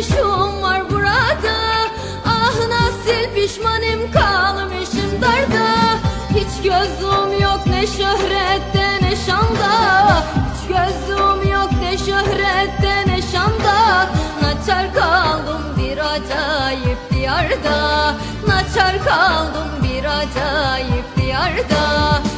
kalmışım var burada. Ah nasıl pişmanım kalmışım darda. Hiç gözüm yok ne şöhrette ne şanda. Hiç gözüm yok ne şöhrette ne şanda. Naçar kaldım bir acayip diyarda. Naçar kaldım bir acayip diyarda.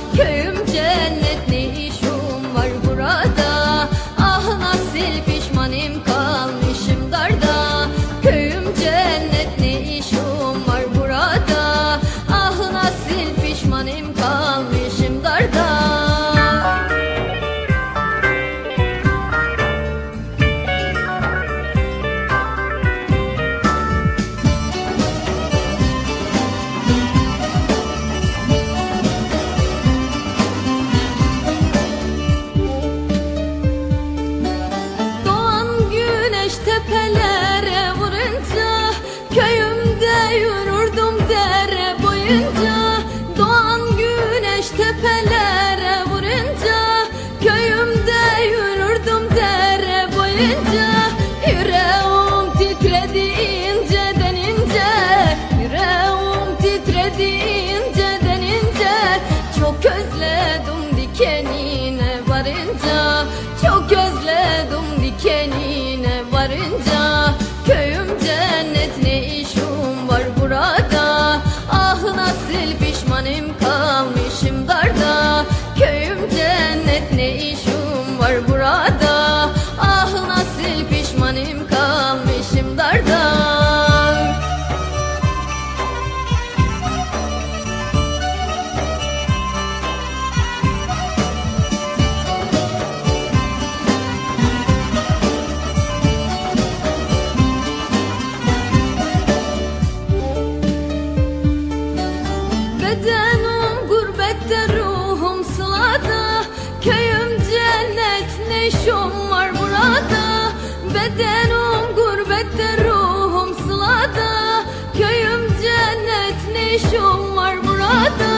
bedenum gurbette ruhum sılada. Köyüm cennet neşum var burada.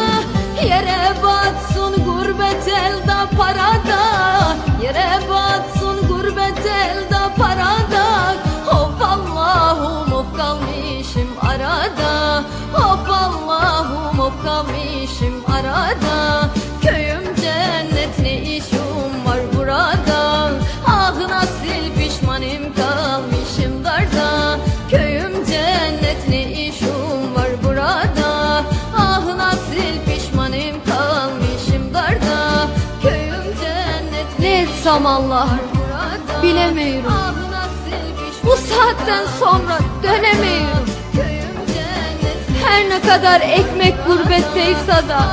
Yere batsın gurbet elda parada. Yere batsın gurbet elda parada. Hop Allah'ım hop kalmışım arada. Hop Allah'ım hop kalmışım arada. zamanlar Bilemiyorum. Bu saatten sonra dönemiyorum. Her ne kadar ekmek gurbet da